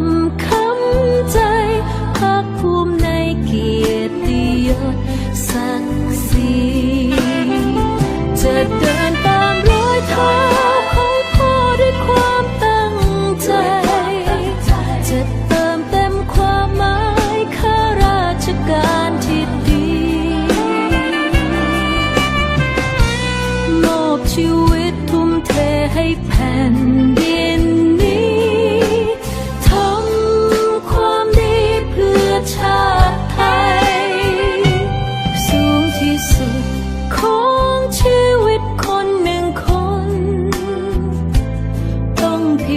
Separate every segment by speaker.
Speaker 1: I'm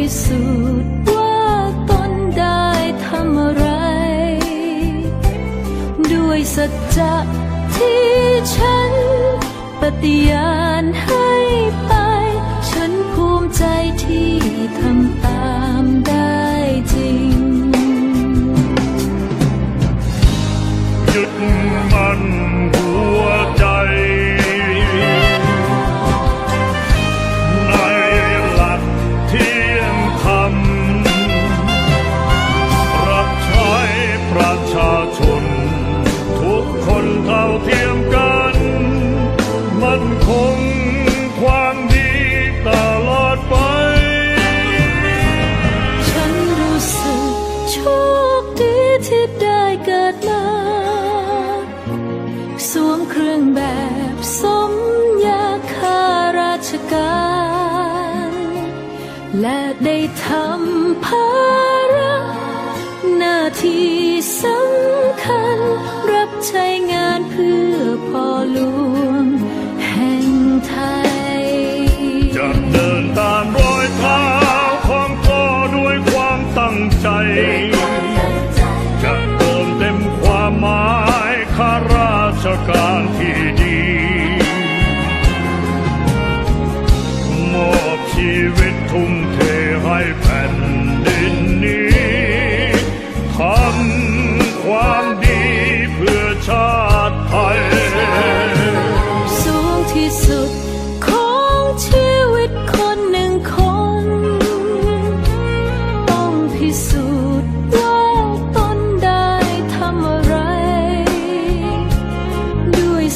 Speaker 1: พิสูจน์ว่าตนได้ทำอะไร ด้วยสัจจะที่ฉันปฏิญาณให้ไป ฉันภูมิใจที่ทำตามได้จริง
Speaker 2: ยึดมัน
Speaker 1: ดีที่ได้เกิดมาสวมเครื่องแบบสมยาคาราชการ และได้ทำภาระหน้าที่สำคัญ รับใช้งานเพื่อพ่อหลวงแห่งไทย จะ
Speaker 2: เดินตามรอยเท้าของพ่อด้วยความตั้งใจ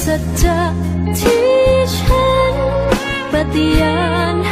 Speaker 1: สัจจะที่ฉันปฏิญาณ